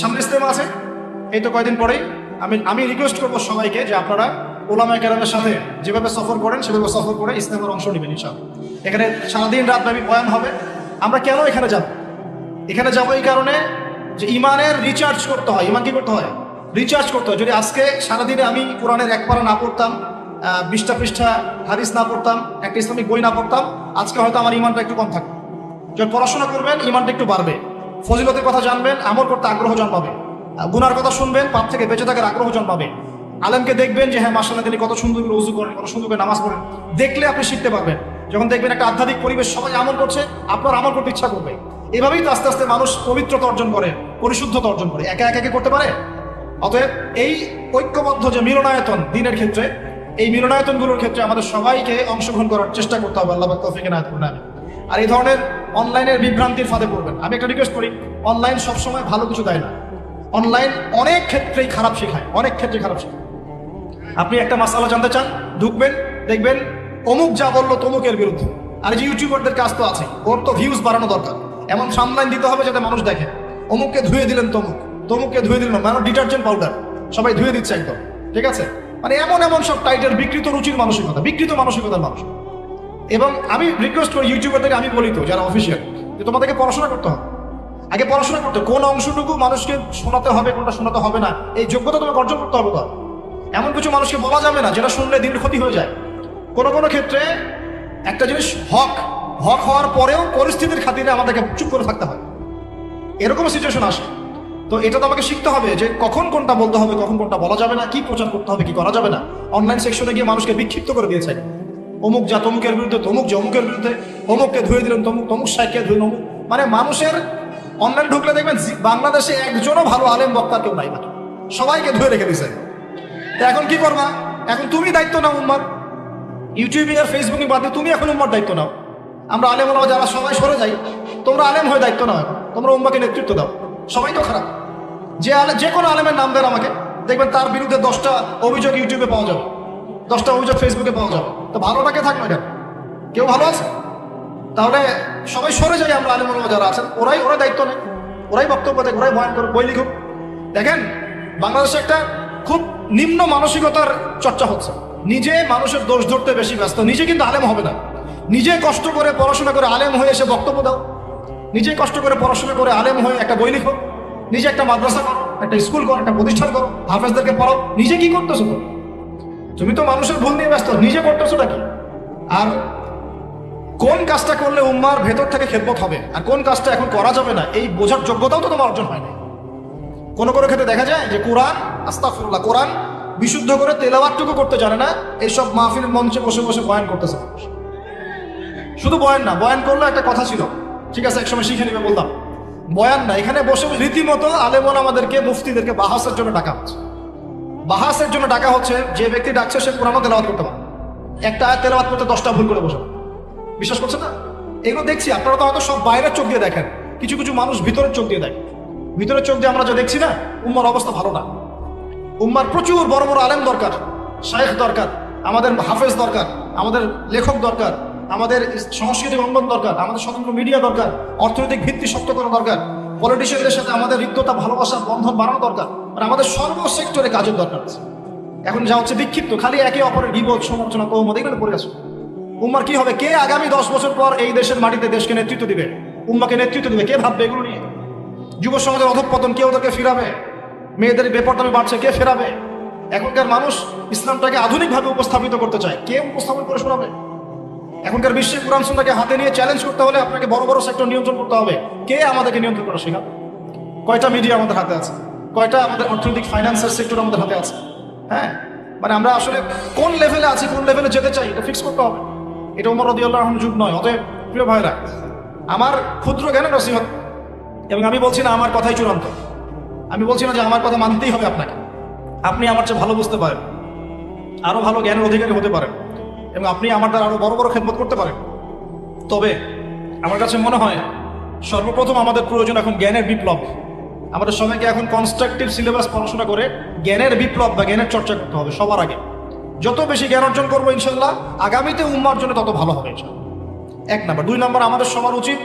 সামনে ইস্তেমা আছে। এই তো কয়দিন পরেই। আমি আমি রিকোয়েস্ট করব সবাইকে যে আপনারা ওলামা কেরামের সাথে যেভাবে সফর করেন, সেভাবে সফর করে ইসলামের অংশ নেবেন ইনশাআল্লাহ। এখানে সারাদিন রাত ব্যাপী বয়ান হবে। আমরা কেন এখানে যাব? এখানে যাব এই কারণে যে ইমানের রিচার্জ করতে হয়। ইমান কি করতে হয়? রিচার্জ করতে হয়। যদি আজকে সারাদিনে আমি কোরআনের এক পারা না পড়তাম বিশটা পৃষ্ঠা হাদিস না পড়তাম, একটা ইসলামিক বই না পড়তাম, আজকে হয়তো আমার ইমানটা একটু কম থাকবে। যখন পড়াশোনা করবেন, ইমানটা একটু বাড়বে। ফজিলতের কথা জানবেন, আমল করতে আগ্রহ জন্মাবে। গুনার কথা শুনবেন, পাপ থেকে বেঁচে থাকার আগ্রহ জন্মাবে আলেমকে দেখবেন যে হ্যাঁ মাসাল্লাহ তিনি কত সুন্দর করে উজু করেন, কত সুন্দর করে নামাজ পড়েন। দেখলে আপনি শিখতে পারবেন। যখন দেখবেন একটা আধ্যাত্মিক পরিবেশ, সবাই আমল করছে, আপনার আমল করতে ইচ্ছা করবে। এভাবেই তো আস্তে আস্তে মানুষ পবিত্রতা অর্জন করে, পরিশুদ্ধতা অর্জন করে। একা একা কি করতে পারে? অতএব এই ঐক্যবদ্ধ যে মিলনায়তন দিনের ক্ষেত্রে, এই মিলনায়তনগুলোর ক্ষেত্রে আমাদের সবাইকে অংশগ্রহণ করার চেষ্টা করতে হবে। আল্লাহ তৌফিকে নায়ত আর এই ধরনের অনলাইনের বিভ্রান্তির ফাঁদে পড়বেন। আমি একটা রিকোয়েস্ট করি, অনলাইন সবসময় ভালো কিছু দেয় না। অনলাইন অনেক ক্ষেত্রেই খারাপ শেখায়, অনেক ক্ষেত্রে খারাপ শেখায়। আপনি একটা মাসালা জানতে চান, ঢুকবেন, দেখবেন অমুক যা বলল তমুকের বিরুদ্ধে। আর যে ইউটিউবারদের কাজ তো আছে ওর তো ভিউজ বাড়ানো দরকার। এমন সামলাইন দিতে হবে যাতে মানুষ দেখে। অমুককে ধুয়ে দিলেন তমুক, তমুককে ধুয়ে দিলেন মানে ডিটারজেন্ট পাউডার সবাই ধুয়ে দিচ্ছে একদম, ঠিক আছে? মানে এমন এমন সব টাইটেল বিকৃত রুচির মানসিকতা, বিকৃত মানসিকতার মানুষ। এবং আমি রিকোয়েস্ট করি ইউটিউবারদেরকে আমি বলি তো, যারা অফিসিয়াল যে তোমাদেরকে পড়াশোনা করতে হবে। আগে পড়াশোনা করতে। কোন অংশটুকু মানুষকে শোনাতে হবে, কোনটা শোনাতে হবে না, এই যোগ্যতা তোমাকে অর্জন করতে হবে তো। এমন কিছু মানুষকে বলা যাবে না, যেটা শুনলে দিন ক্ষতি হয়ে যায়। কোনো কোনো ক্ষেত্রে একটা জিনিস হক হক হওয়ার পরেও পরিস্থিতির খাতিরে আমাদেরকে চুপ করে থাকতে হয়। এরকম সিচুয়েশন আসে। তো এটা তো আমাকে শিখতে হবে যে কখন কোনটা বলতে হবে, কখন কোনটা বলা যাবে না, কি প্রচার করতে হবে, কি করা যাবে না। অনলাইন সেকশনে গিয়ে মানুষকে বিক্ষিপ্ত করে দিয়েছে। অমুক যা তমুকের বিরুদ্ধে, তমুক যে অমুকের বিরুদ্ধে অমুককে ধুয়ে দিলেন, তমুক তমুক সাইকে ধুয়ে অমুক মানে মানুষের অনলাইন ঢুকলে দেখবেন বাংলাদেশে একজনও ভালো আলেম বক্তা কেউ নাই সবাইকে ধুয়ে রেখে দিছে তো এখন কি করবা? এখন তুমি দায়িত্ব নাও উম্মার। ইউটিউবে আর ফেসবুকে বাদ দিয়ে তুমি এখন উম্মার দায়িত্ব নাও। আমরা আলেম ওলামা যারা সবাই সরে যাই, তোমরা আলেম হয়ে দায়িত্ব নাও। তোমরা উম্মাকে নেতৃত্ব দাও। সবাই তো খারাপ। যে আলে যে কোনো আলেমের নাম দেন আমাকে। দেখবেন তার বিরুদ্ধে দশটা অভিযোগ ইউটিউবে পাওয়া যাবে। দশটা অভিযোগ ফেসবুকে পাওয়া যাবে। তো ভালোটাকে থাকবে কেন? কেউ ভালো আছে? তাহলে সবাই সরে যাই আমরা আলেম ওলামা যারা আছেন। ওরাই ওরাই দায়িত্ব নেই ওরাই বক্তব্য দেয়, ওরাই বয়ান করে বই লিখুক। দেখেন, বাংলাদেশে একটা খুব নিম্ন মানসিকতার চর্চা হচ্ছে। নিজে মানুষের দোষ ধরতে বেশি ব্যস্ত। নিজে কিন্তু আলেম হবে না। নিজে কষ্ট করে পড়াশোনা করে আলেম হয়ে এসে বক্তব্য দাও। নিজে কষ্ট করে পড়াশোনা করে আলেম হয়ে একটা বই লিখো। নিজে একটা মাদ্রাসা করো, একটা স্কুল করো, একটা প্রতিষ্ঠান করো। হাফেজদেরকে পড়াও। নিজে কি করতেছো তুমি? তো মানুষের ভুল নিয়ে ব্যস্ত, নিজে করতেছো নাকি আর কোন কাজটা করলে উম্মার ভেতর থেকে খেদমত হবে? আর কোন কাজটা এখন করা যাবে না? এই বোঝার যোগ্যতাও তো তোমার অর্জন হয়নি কোনো কোনো ক্ষেত্রে দেখা যায় যে কোরআন আস্তাফুল্লাহ কোরআন বিশুদ্ধ করে তেলাওয়াতটুকু করতে জানে না, এইসব মাহফিল মঞ্চে বসে বসে বয়ান করতেছে। শুধু বয়ান না, বয়ান করলে একটা কথা ছিল। ঠিক আছে, একসময় শিখে নিবে বলতাম বয়ান না, এখানে বসে রীতিমতো আলেমন আমাদেরকে, মুফতিদেরকে বাহাসের জন্য ডাকা হচ্ছে। বাহাসের জন্য ডাকা হচ্ছে, যে ব্যক্তি ডাকছে, সে কোরআনও তেলাওয়াত করতে পারে একটা আয়াত তেলাওয়াত করতে দশটা ভুল করে বসে। বিশ্বাস করছেন না? এগুলো দেখছি, আপনারা তো হয়তো সব বাইরের চোখ দিয়ে দেখেন। কিছু কিছু মানুষ ভিতরের চোখ দিয়ে দেখে। ভিতরের চোখ দিয়ে আমরা যা দেখছি না, উম্মার অবস্থা ভালো না। উম্মার প্রচুর বড় বড় আলেম দরকার, শায়েখ দরকার, আমাদের হাফেজ দরকার, আমাদের লেখক দরকার, আমাদের সাংস্কৃতিক অঙ্গন দরকার, আমাদের স্বতন্ত্র মিডিয়া দরকার, অর্থনৈতিক ভিত্তি শক্ত করা দরকার পলিটিশিয়ানদের সাথে আমাদের রিক্ততা ভালোবাসার বন্ধন বাড়ানো দরকার। মানে আমাদের সর্ব সেক্টরে কাজের দরকার আছে। এখন যা হচ্ছে বিক্ষিপ্ত, খালি একে অপরের বিপদ সমালোচনা, কৌমদ, এগুলো পড়ে আছে উম্মার কি হবে? কে আগামী দশ বছর পর এই দেশের মাটিতে দেশকে নেতৃত্ব দিবে? উম্মাকে নেতৃত্ব দিবে? কে ভাববে এগুলো নিয়ে? যুব সমাজের অধঃপতন কে ওদেরকে ফেরাবে? মেয়েদের বেপরদামি বাড়ছে, কে ফেরাবে? এখনকার মানুষ ইসলামটাকে আধুনিকভাবে উপস্থাপিত করতে চায়। কে উপস্থাপন করে শোনাবে? এখনকার বিশ্বের কোরআন সুন্নাহকে হাতে নিয়ে চ্যালেঞ্জ করতে হলে আপনাকে বড় বড় সেক্টর নিয়ন্ত্রণ করতে হবে। কে আমাদেরকে নিয়ন্ত্রণ করা শেখাবে? কয়টা মিডিয়া আমাদের হাতে আছে? কয়টা আমাদের অর্থনৈতিক ফাইন্যান্সের সেক্টর আমাদের হাতে আছে? হ্যাঁ? মানে আমরা আসলে কোন লেভেলে আছি, কোন লেভেলে যেতে চাই, এটা ফিক্স করতে হবে। এটা উমর রদি আল্লাহ যুগ নয়। অতএব প্রিয় ভাইরা আমার ক্ষুদ্র জ্ঞানের নসিহত এবং আমি বলছি না আমার কথাই চূড়ান্ত। আমি বলছি না যে আমার কথা মানতেই হবে আপনাকে। আপনি আমার চেয়ে ভালো বুঝতে পারেন। আরও ভালো জ্ঞানের অধিকারী হতে পারেন। এবং আপনি আমার দ্বারা আরও বড় বড় খেদমত করতে পারেন। তবে আমার কাছে মনে হয় সর্বপ্রথম আমাদের প্রয়োজন এখন জ্ঞানের বিপ্লব। আমাদের সবাইকে এখন কনস্ট্রাকটিভ সিলেবাস পড়াশোনা করে জ্ঞানের বিপ্লব বা জ্ঞানের চর্চা করতে হবে সবার আগে। যত বেশি জ্ঞান অর্জন করব ইনশাল্লাহ, আগামীতে উম্মার জন্য তত ভালো হবে এক নাম্বার। দুই নাম্বার, আমাদের সবার উচিত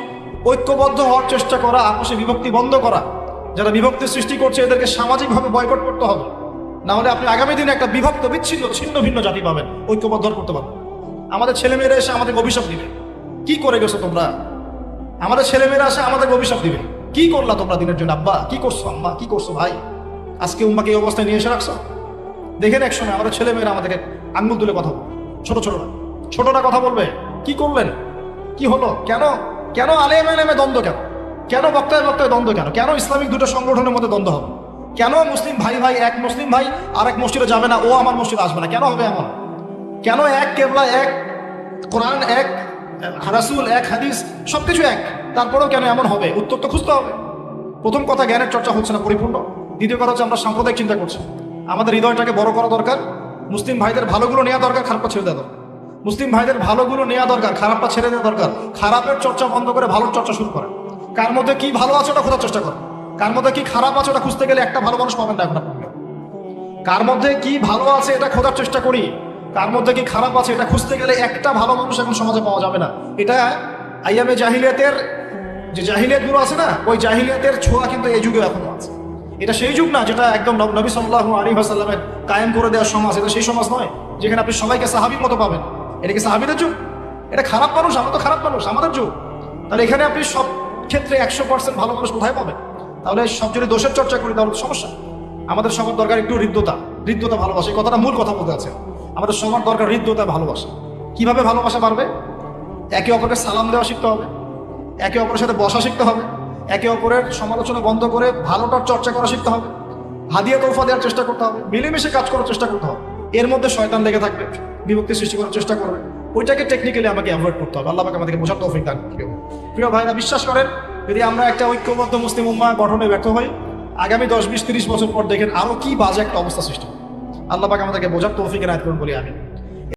ঐক্যবদ্ধ হওয়ার চেষ্টা করা আপোষে বিভক্তি বন্ধ করা। যারা বিভক্তি সৃষ্টি করছে, এদেরকে সামাজিকভাবে বয়কট করতে হবে। না হলে আপনি আগামী দিনে একটা বিভক্ত, বিচ্ছিন্ন, ছিন্ন, ভিন্ন জাতি পাবেন। ঐক্যবদ্ধ করতে পারবেন। আমাদের ছেলেমেয়েরা এসে আমাদের অভিশাপ দিবে। কি করে গেছো তোমরা? আমাদের ছেলেমেয়েরা এসে আমাদের অভিশাপ দিবে। কি করলা তোমরা দিনের জন্য? আব্বা, কি করছ আম্মা? কি করছ ভাই? আজকে উম্মাকে এই অবস্থায় নিয়ে এসে রাখছো? দেখেন এক সময় আমাদের ছেলেমেয়েরা আমাদেরকে আঙ্গুল তুলে কথা বলবে। ছোট ছোটরা ছোটরা কথা বলবে। কি করলেন? কি হলো? কেন? কেন আলেম আলেমে দ্বন্দ্ব কেন? কেন বক্তায় বক্তায় দ্বন্দ্ব কেন? কেন ইসলামিক দুটো সংগঠনের মধ্যে দ্বন্দ্ব হবে? কেন মুসলিম ভাই ভাই এক মুসলিম ভাই আর এক মসজিদে যাবে না? ও আমার মসজিদে আসবে না। কেন হবে এমন? কেন এক কেবলা, এক কোরআন, এক রাসূল, এক হাদিস, সবকিছু এক? তারপরেও কেন এমন হবে? উত্তর তো খুঁজতে হবে। প্রথম কথা, জ্ঞানের চর্চা হচ্ছে না, পরিপূর্ণ। দ্বিতীয় কথা হচ্ছে, আমরা সাম্প্রদায়িক চিন্তা করছি। আমাদের হৃদয়টাকে বড় করা দরকার। মুসলিম ভাইদের ভালোগুলো নেওয়া দরকার, খারাপটা ছেড়ে দেওয়া দরকার। মুসলিম ভাইদের ভালোগুলো নেওয়া দরকার, খারাপটা ছেড়ে দেওয়া দরকার। খারাপের চর্চা বন্ধ করে ভালোর চর্চা শুরু করে। কার মধ্যে কি ভালো আছে ওটা খোঁজার চেষ্টা করে। কার মধ্যে কি খারাপ আছে ওটা খুঁজতে গেলে একটা ভালো মানুষ পাবেন না কার মধ্যে কি ভালো আছে এটা খোঁজার চেষ্টা করি। কার মধ্যে কি খারাপ আছে এটা খুঁজতে গেলে একটা ভালো মানুষ এখন সমাজে পাওয়া যাবে না। এটা আইয়ামে জাহিলিয়াতের যে জাহিলিয়াতগুলো আছে না, ওই জাহিলিয়াতের ছোঁয়া কিন্তু এই যুগে এখনও আছে। এটা সেই যুগ না, যেটা একদম নব- সাল্লাহ আলী আসাল্লামের কায়েম করে দেওয়ার সমাজ, এটা সেই সমাজ নয়, যেখানে আপনি সবাইকে সাহাবির মতো পাবেন। এটা কি সাহাবিদের যুগ? এটা খারাপ মানুষ, আমরা তো খারাপ মানুষ, আমাদের যুগ। তাহলে এখানে আপনি সব ক্ষেত্রে একশো পার্সেন্ট ভালো মানুষ কোথায় পাবেন? তাহলে সব যদি দোষের চর্চা করি, তাহলে সমস্যা। আমাদের সবার দরকার একটু হৃদ্যতা হৃদ্যতা ভালোবাসা, এই কথাটা মূল কথা বলতে আছে। আমাদের সবার দরকার হৃদ্যতা, ভালোবাসা। কীভাবে ভালোবাসা বাড়বে? একে অপরকে সালাম দেওয়া শিখতে হবে। একে অপরের সাথে বসা শিখতে হবে। একে অপরের সমালোচনা বন্ধ করে ভালোটার চর্চা করা শিখতে হবে। হাদিয়া তোফা দেওয়ার চেষ্টা করতে হবে। মিলেমিশে কাজ করার চেষ্টা করতে হবে। এর মধ্যে শয়তান লেগে থাকবে। বিভক্তি সৃষ্টি করার চেষ্টা করবে। ওইটাকে টেকনিক্যালি আমাকে অ্যাভয়েড করতে হবে। আল্লাহ পাক আমাদেরকে বোঝার তৌফিক দান। প্রিয় ভাইরা, বিশ্বাস করেন, যদি আমরা একটা ঐক্যবদ্ধ মুসলিম উম্মা গঠনে ব্যর্থ হই, আগামী দশ, বিশ, তিরিশ বছর পর দেখেন আরও কি বাজে একটা অবস্থা সৃষ্টি। আল্লাহ পাক আমাদেরকে বোঝার তৌফিক এনায়ত করুন বলি আমি